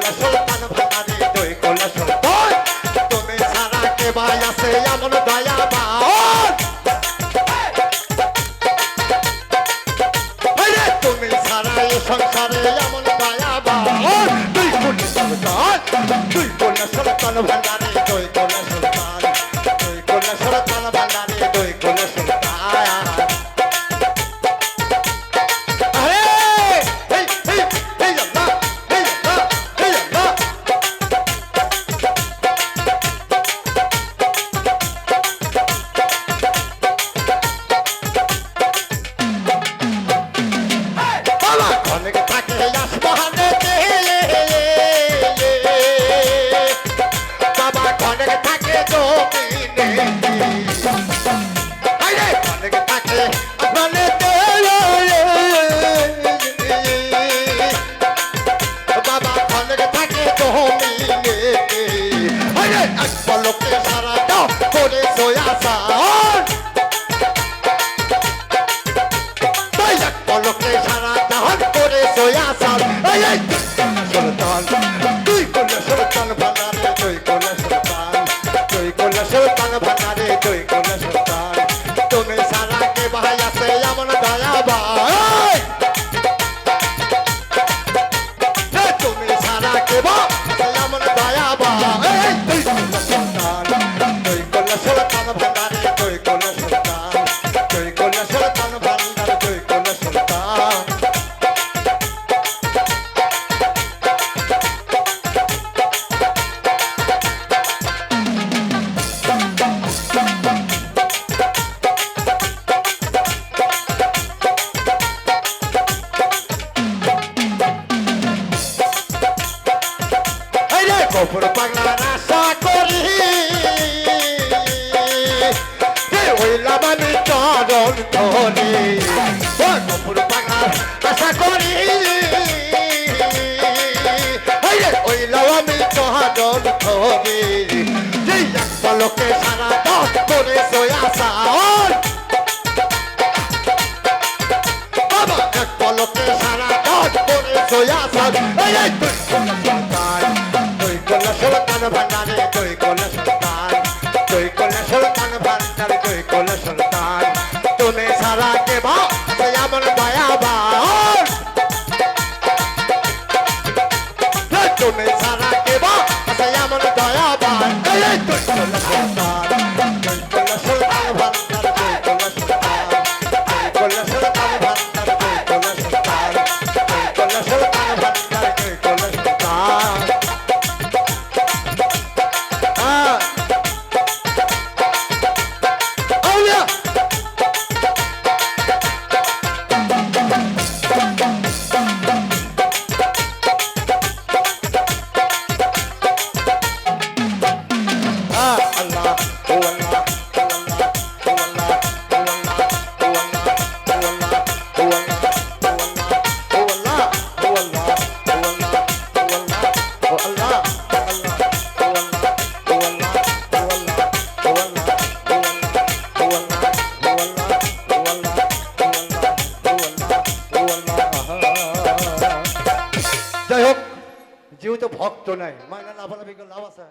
কোলা সন্তান ভাঙারে দুই কোলা সন্তান তুমি সারা কে ভাই আছে এমন দয়া বা তুমি সারা এই সংসারে এমন দয়া বা দুই কোলা সন্তান দুই কোলা সন্তান ভাঙারে Sultan অপর বাংলার আশা করি হইলাম আমি চরণ ধরি অপর বাংলার আশা করি হইলাম আমি চরণ ধরি এক পলকে সারা দশ করে সোয়া সার এক পলকে সারা দশ করে সোয়া সার যেহেতু ভক্ত নাই মাইনা লাভালাভি লাভ আছে